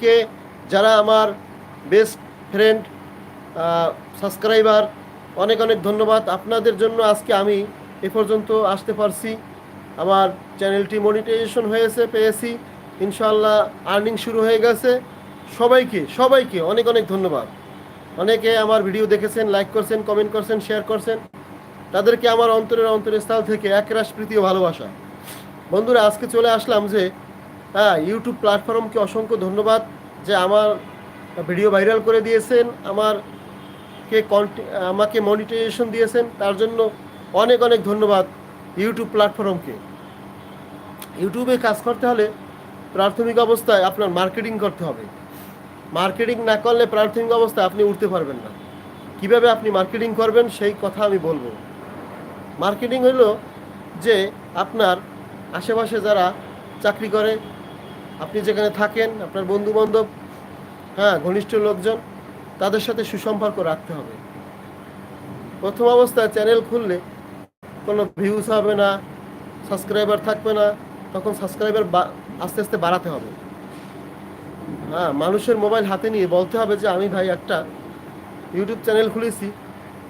সবাইকে যারা আমার বেস্ট ফ্রেন্ড সাবস্ক্রাইবার অনেক অনেক ধন্যবাদ। আপনাদের জন্য আজকে আমি এ পর্যন্ত আসতে পারছি। আমার চ্যানেলটি মনিটাইজেশন হয়েছে, পেয়েছি। ইনশাল্লাহ আর্নিং শুরু হয়ে গেছে। সবাইকে সবাইকে অনেক অনেক ধন্যবাদ। অনেকে আমার ভিডিও দেখেছেন লাইক করছেন কমেন্ট করছেন শেয়ার করছেন। তাদেরকে আমার অন্তরের অন্তরস্থল থেকে একরাশ প্রীতি ও ভালোবাসা। বন্ধুরা, আজকে চলে আসলাম যে হ্যাঁ ইউটিউব প্ল্যাটফর্মকে অসংখ্য ধন্যবাদ যে আমার ভিডিও ভাইরাল করে দিয়েছেন আমার কে আমাকে মনিটাইজেশন দিয়েছেন, তার জন্য অনেক অনেক ধন্যবাদ ইউটিউব প্ল্যাটফর্মকে ইউটিউবে কাজ করতে হলে প্রাথমিক অবস্থায় আপনার মার্কেটিং করতে হবে। মার্কেটিং না করলে প্রাথমিক অবস্থায় আপনি উঠতে পারবেন না। কীভাবে আপনি মার্কেটিং করবেন সেই কথা আমি বলব। মার্কেটিং হলো যে আপনার আশেপাশে যারা চাকরি করে আপনি যেখানে থাকেন, আপনার বন্ধু বান্ধব হ্যাঁ ঘনিষ্ঠ লোকজন, তাদের সাথে সুসম্পর্ক রাখতে হবে। প্রথম অবস্থায় চ্যানেল খুললে কোনো ভিউজ হবে না সাবস্ক্রাইবার থাকবে না, তখন সাবস্ক্রাইবার আস্তে আস্তে বাড়াতে হবে। হ্যাঁ মানুষের মোবাইল হাতে নিয়ে বলতে হবে যে, আমি ভাই একটা ইউটিউব চ্যানেল খুলেছি,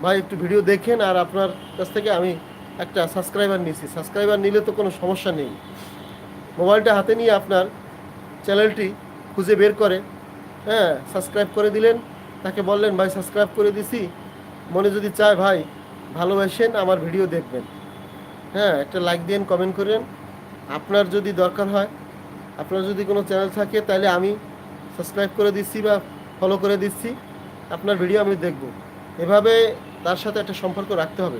ভাই একটু ভিডিও দেখেন আর আপনার কাছ থেকে আমি একটা সাবস্ক্রাইবার নিয়েছি। সাবস্ক্রাইবার নিলে তো কোনো সমস্যা নেই। মোবাইলটা হাতে নিয়ে আপনার চ্যানেলটি খুঁজে বের করে। হ্যাঁ সাবস্ক্রাইব করে দিলেন। তাকে বললেন, ভাই, সাবস্ক্রাইব করে দিছি। মনে যদি চায়, ভাই, ভালোবাসেন, আমার ভিডিও দেখবেন। হ্যাঁ একটা লাইক দিন কমেন্ট করেন। আপনার যদি দরকার হয়, আপনার যদি কোনো চ্যানেল থাকে, তাহলে আমি সাবস্ক্রাইব করে দিচ্ছি বা ফলো করে দিচ্ছি। আপনার ভিডিও আমি দেখব। এভাবে তার সাথে একটা সম্পর্ক রাখতে হবে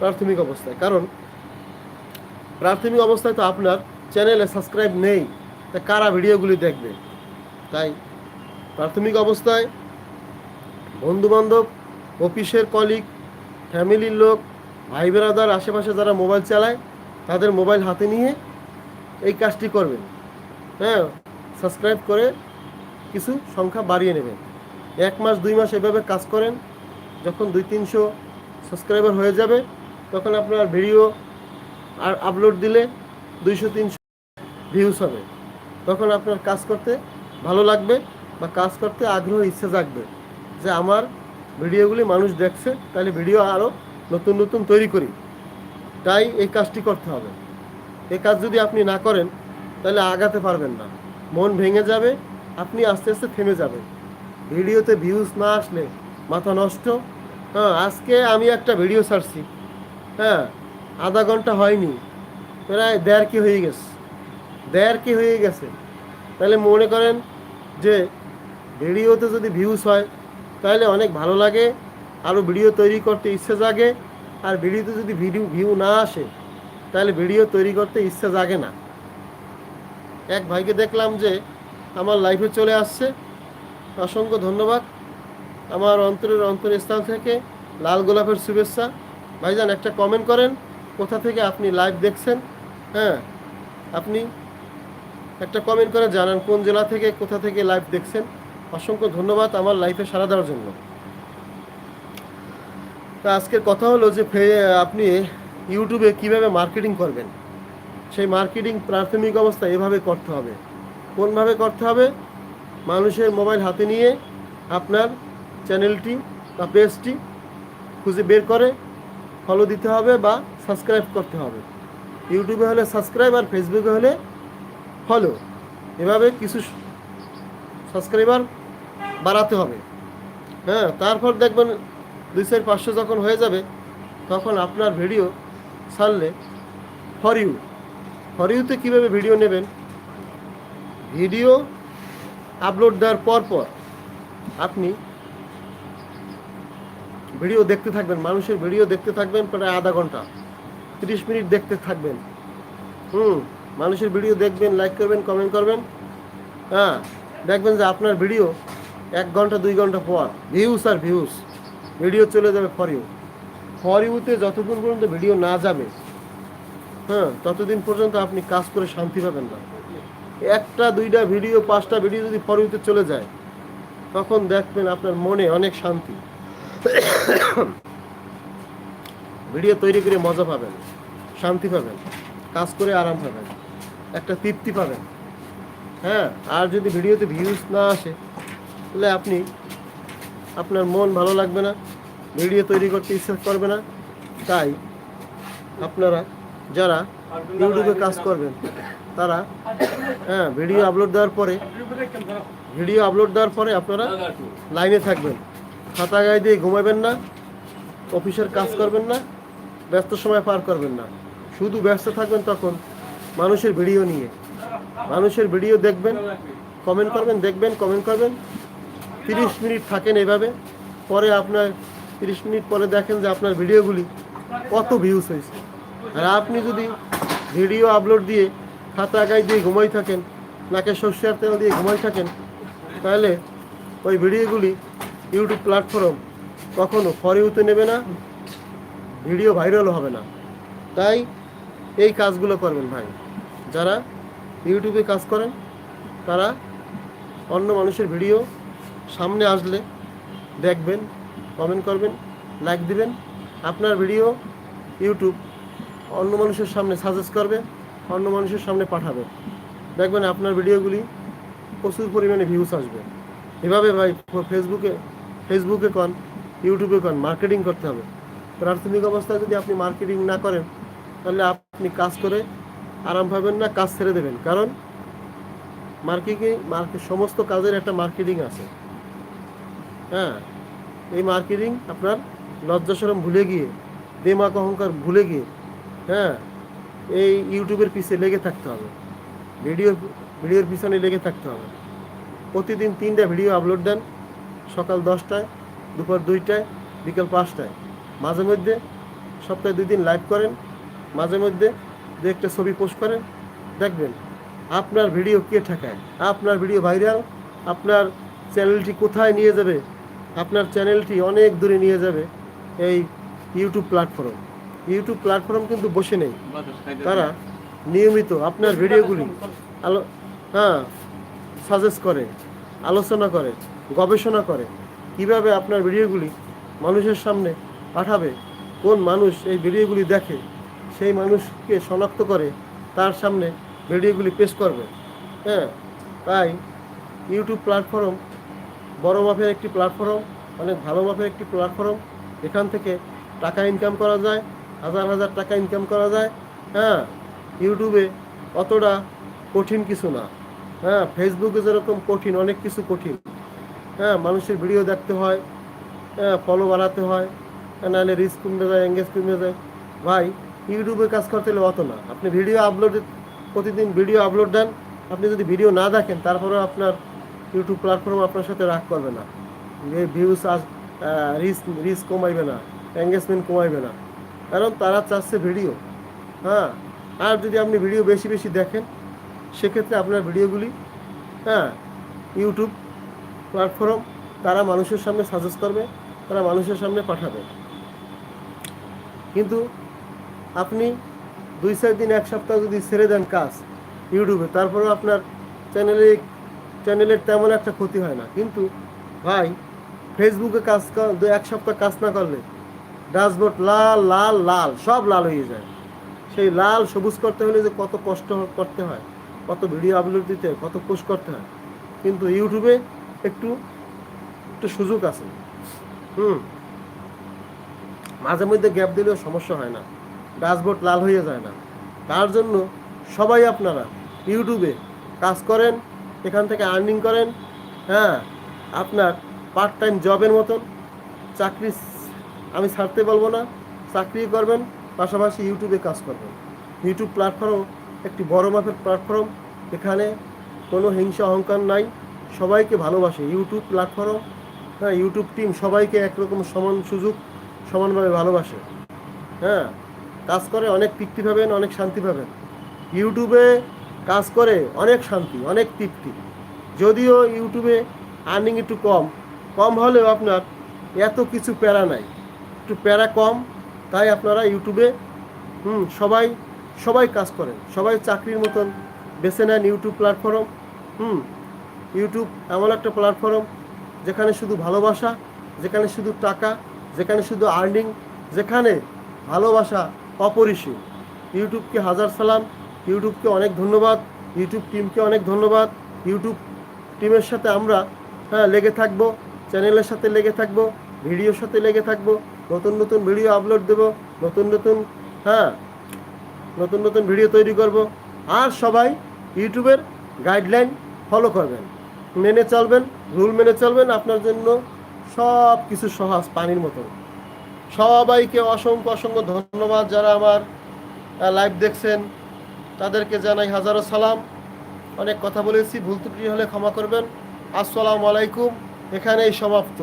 প্রাথমিক অবস্থায়। কারণ প্রাথমিক অবস্থায় তো আপনার চ্যানেলে সাবস্ক্রাইব নেই। তা কারা ভিডিওগুলি দেখবে? তাই প্রাথমিক অবস্থায় বন্ধুবান্ধব, অফিসের কলিগ ফ্যামিলির লোক, ভাই বেরাদার, আশেপাশে যারা মোবাইল চালায়, তাদের মোবাইল হাতে নিয়ে এই কাজটি করবেন হ্যাঁ সাবস্ক্রাইব করে কিছু সংখ্যা বাড়িয়ে নেবেন এক মাস, দুই মাস এভাবে কাজ করেন, যখন দুই তিনশো সাবস্ক্রাইবার হয়ে যাবে, তখন আপনার ভিডিও আর আপলোড দিলে দুইশো, তিনশো ভিউজ হবে। তখন আপনার কাজ করতে ভালো লাগবে বা কাজ করতে আগ্রহ, ইচ্ছে জাগবে যে আমার ভিডিওগুলি মানুষ দেখছে, তাহলে ভিডিও আরও নতুন নতুন তৈরি করি। তাই এই কাজটি করতে হবে। এই কাজ যদি আপনি না করেন, তাহলে আগাতে পারবেন না। মন ভেঙে যাবে, আপনি আস্তে আস্তে থেমে যাবেন ভিডিওতে ভিউজ না আসলে মাথা নষ্ট। হ্যাঁ আজকে আমি একটা ভিডিও ছাড়ছি। হ্যাঁ আধা ঘণ্টা হয়নি। প্রায় দেড় কি হয়ে গেছে। দেড় কি হয়ে গেছে? তাহলে মনে করেন যে ভিডিওতে যদি ভিউজ হয়, তাহলে অনেক ভালো লাগে আরও ভিডিও তৈরি করতে ইচ্ছে জাগে, আর ভিডিওতে যদি ভিডিও ভিউ না আসে, তাহলে ভিডিও তৈরি করতে ইচ্ছে জাগে না। এক ভাইকে দেখলাম যে আমার লাইফে চলে আসছে। অসংখ্য ধন্যবাদ। আমার অন্তরের অন্তরস্থল থেকে লাল গোলাপের শুভেচ্ছা। ভাইজান, একটা কমেন্ট করেন, কোথা থেকে আপনি লাইভ দেখছেন? হ্যাঁ আপনি একটা কমেন্ট করে জানান কোন জেলা থেকে, কোথা থেকে লাইভ দেখছেন। অসংখ্য ধন্যবাদ আমার লাইফে সাড়া দেওয়ার জন্য। তা আজকের কথা হলো যে আপনি ইউটিউবে কীভাবে মার্কেটিং করবেন? সেই মার্কেটিং প্রাথমিক অবস্থা এভাবে করতে হবে। কোনভাবে করতে হবে? মানুষের মোবাইল হাতে নিয়ে আপনার চ্যানেলটি বা পেজটি খুঁজে বের করে ফলো দিতে হবে বা সাবস্ক্রাইব করতে হবে। ইউটিউবে হলে সাবস্ক্রাইব আর ফেসবুকে হলে ফলো এভাবে কিছু সাবস্ক্রাইবার বাড়াতে হবে। হ্যাঁ তারপর দেখবেন দুই চার পাঁচশো যখন হয়ে যাবে, তখন আপনার ভিডিও ছাড়লে ফর ইউ ফর ইউতে কীভাবে ভিডিও নেবেন? ভিডিও আপলোড দেওয়ার পর পর আপনি ভিডিও দেখতে থাকবেন, মানুষের ভিডিও দেখতে থাকবেন প্রায় আধা ঘণ্টা, তিরিশ মিনিট দেখতে থাকবেন। হুম। মানুষের ভিডিও দেখবেন লাইক করবেন কমেন্ট করবেন। হ্যাঁ দেখবেন যে আপনার ভিডিও এক ঘণ্টা, দুই ঘণ্টা পর ভিউস আর ভিউস ভিডিও চলে যাবে ফর ইউ ফর ইউতে যতক্ষণ পর্যন্ত ভিডিও না যাবে হ্যাঁ ততদিন পর্যন্ত আপনি কাজ করে শান্তি পাবেন না। একটা, দুইটা ভিডিও পাঁচটা ভিডিও যদি ফর ইউতে চলে যায়, তখন দেখবেন আপনার মনে অনেক শান্তি। ভিডিও তৈরি করে মজা পাবেন, শান্তি পাবেন, কাজ করে আরাম পাবেন। একটা তৃপ্তি পাবেন। হ্যাঁ আর যদি ভিডিওতে ভিউজ না আসে, তাহলে আপনি আপনার মন ভালো লাগবে না, ভিডিও তৈরি করতে ইচ্ছা করবে না। তাই আপনারা যারা ইউটিউবে কাজ করবেন, তারা হ্যাঁ ভিডিও আপলোড দেওয়ার পরে ভিডিও আপলোড দেওয়ার পরে আপনারা লাইনে থাকবেন। খাতা গায়ে দিয়ে ঘুমাবেন না, অফিসের কাজ করবেন না, ব্যস্ত সময় পার করবেন না। শুধু ব্যস্ত থাকবেন তখন মানুষের ভিডিও নিয়ে। মানুষের ভিডিও দেখবেন কমেন্ট করবেন, দেখবেন কমেন্ট করবেন। তিরিশ মিনিট থাকেন এভাবে। পরে আপনার তিরিশ মিনিট পরে দেখেন যে আপনার ভিডিওগুলি কত ভিউজ হয়েছে। আর আপনি যদি ভিডিও আপলোড দিয়ে খাতা গায়ে দিয়ে ঘুমাই থাকেন, নাকে সর্ষের তেল দিয়ে ঘুমাই থাকেন, তাহলে ওই ভিডিওগুলি ইউটিউব প্ল্যাটফর্ম কখনো ফর ইউতে নেবে না, ভিডিও ভাইরাল হবে না। তাই এই কাজগুলো করবেন ভাই। যারা ইউটিউবে কাজ করেন, তারা অন্য মানুষের ভিডিও সামনে আসলে দেখবেন কমেন্ট করবেন লাইক দিবেন। আপনার ভিডিও ইউটিউব অন্য মানুষের সামনে সাজেস্ট করবে, অন্য মানুষের সামনে পাঠাবে। দেখবেন আপনার ভিডিওগুলি প্রচুর পরিমাণে ভিউজ আসবে। এভাবে ভাই ফেসবুকে ফেসবুকে কন, ইউটিউবে কন মার্কেটিং করতে হবে। প্রাথমিক অবস্থায় যদি আপনি মার্কেটিং না করেন, তাহলে আপনি কাজ করে আরাম পাবেন না, কাজ ছেড়ে দেবেন। কারণ মার্কেটিং মার্কেট সমস্ত কাজের একটা মার্কেটিং আছে। হ্যাঁ এই মার্কেটিং আপনার লজ্জাসরম ভুলে গিয়ে দেমাক অহংকার ভুলে গিয়ে হ্যাঁ এই ইউটিউবের পিছে লেগে থাকতে হবে। ভিডিও ভিডিওর পিছনে লেগে থাকতে হবে। প্রতিদিন তিনটা ভিডিও আপলোড দেন, সকাল দশটায়, দুপুর দুইটায়, বিকেল পাঁচটায়। মাঝে মধ্যে সপ্তাহে দুই দিন লাইভ করেন, মাঝে মধ্যে দু একটা ছবি পোস্ট করেন, দেখবেন আপনার ভিডিও কে ঠেকায়, আপনার ভিডিও ভাইরাল আপনার চ্যানেলটি কোথায় নিয়ে যাবে, আপনার চ্যানেলটি অনেক দূরে নিয়ে যাবে এই ইউটিউব প্ল্যাটফর্ম ইউটিউব প্ল্যাটফর্ম কিন্তু বসে নেই। তারা নিয়মিত আপনার ভিডিওগুলি আলো হ্যাঁ সাজেস্ট করে, আলোচনা করে, গবেষণা করে, কীভাবে আপনার ভিডিওগুলি মানুষের সামনে পাঠাবে, কোন মানুষ এই ভিডিওগুলি দেখে সেই মানুষকে শনাক্ত করে তার সামনে ভিডিওগুলি পেশ করবে। হ্যাঁ তাই ইউটিউব প্ল্যাটফর্ম বড় মাপের একটি প্ল্যাটফর্ম, অনেক ভালো মাপের একটি প্ল্যাটফর্ম। এখান থেকে টাকা ইনকাম করা যায়, হাজার হাজার টাকা ইনকাম করা যায়। হ্যাঁ ইউটিউবে অতটা কঠিন কিছু না। হ্যাঁ ফেসবুকে যেরকম কঠিন, অনেক কিছু কঠিন। হ্যাঁ মানুষের ভিডিও দেখতে হয় হ্যাঁ ফলো বাড়াতে হয় নাহলে রিস্ক কমে যায় এঙ্গেজ কমে যায়। ভাই ইউটিউবে কাজ করতে হলে অত না। আপনি ভিডিও আপলোড প্রতিদিন ভিডিও আপলোড দেন। আপনি যদি ভিডিও না দেখেন, তারপরেও আপনার ইউটিউব প্ল্যাটফর্ম আপনার সাথে রাগ করবে না। ভিউজ আস রিস্ক রিস্ক কমাইবে না এঙ্গেজমেন্ট কমাইবে না। কারণ তারা চাচ্ছে ভিডিও হ্যাঁ? আর যদি আপনি ভিডিও বেশি বেশি দেখেন, সেক্ষেত্রে আপনার ভিডিওগুলি হ্যাঁ ইউটিউব প্ল্যাটফর্ম তারা মানুষের সামনে সাজেস্ট করবে, তারা মানুষের সামনে পাঠাবে। কিন্তু আপনি দুই, চার দিন, এক সপ্তাহ যদি ছেড়ে দেন কাজ ইউটিউবে, তারপরেও আপনার চ্যানেলে, চ্যানেলের তেমন একটা ক্ষতি হয় না। কিন্তু ভাই ফেসবুকে কাজ এক সপ্তাহ কাজ না করলে ড্যাশবোর্ড লাল লাল লাল, সব লাল হয়ে যায়। সেই লাল সবুজ করতে হলে যে কত কষ্ট করতে হয়, কত ভিডিও আপলোড দিতে হয়, কত পোস্ট করতে হয়। কিন্তু ইউটিউবে একটু একটু সুযোগ আছে। হুম। মাঝে মধ্যে গ্যাপ দিলেও সমস্যা হয় না। ড্যাশবোর্ড লাল হয়ে যায় না। তার জন্য সবাই আপনারা ইউটিউবে কাজ করেন, এখান থেকে আর্নিং করেন হ্যাঁ আপনার পার্ট টাইম জবের মতন। চাকরি আমি ছাড়তে বলব না চাকরি করবেন, পাশাপাশি ইউটিউবে কাজ করবেন। ইউটিউব প্ল্যাটফর্ম একটি বড় মাপের প্ল্যাটফর্ম এখানে কোনো হিংসা, অহংকার নাই। সবাইকে ভালোবাসে। ইউটিউব প্ল্যাটফর্ম হ্যাঁ ইউটিউব টিম সবাইকে একরকম সমান সুযোগ, সমানভাবে ভালোবাসে। হ্যাঁ কাজ করে, অনেক তৃপ্তি পাবেন, অনেক শান্তি পাবেন। ইউটিউবে কাজ করে অনেক শান্তি, অনেক তৃপ্তি। যদিও ইউটিউবে আর্নিং একটু কম কম হলেও আপনার এত কিছু প্যারা নাই। একটু প্যারা কম, তাই আপনারা ইউটিউবে হুম, সবাই সবাই কাজ করেন। সবাই চাকরির মতন বেছে নেন ইউটিউব প্ল্যাটফর্ম হুম। ইউটিউব এমন একটা প্ল্যাটফর্ম যেখানে শুধু ভালোবাসা, যেখানে শুধু টাকা, যেখানে শুধু আর্নিং যেখানে ভালোবাসা অপরিসীম। ইউটিউবকে হাজার সালাম, ইউটিউবকে অনেক ধন্যবাদ, ইউটিউব টিমকে অনেক ধন্যবাদ, ইউটিউব টিমের সাথে আমরা হ্যাঁ লেগে থাকব, চ্যানেলের সাথে লেগে থাকব, ভিডিওর সাথে লেগে থাকব, নতুন নতুন ভিডিও আপলোড দেবো, নতুন নতুন হ্যাঁ নতুন নতুন ভিডিও তৈরি করব, আর সবাই ইউটিউবের গাইডলাইন ফলো করবেন, মেনে চলবেন, রুল মেনে চলবেন, আপনার জন্য সব কিছু সহজ পানির মতো। সবাইকে অসংখ্য অসংখ্য ধন্যবাদ যারা আমার লাইভ দেখছেন। তাদেরকে জানাই হাজারো সালাম। অনেক কথা বলেছি, ভুল ত্রুটি হলে ক্ষমা করবেন। আসসালামু আলাইকুম, এখানেই সমাপ্ত।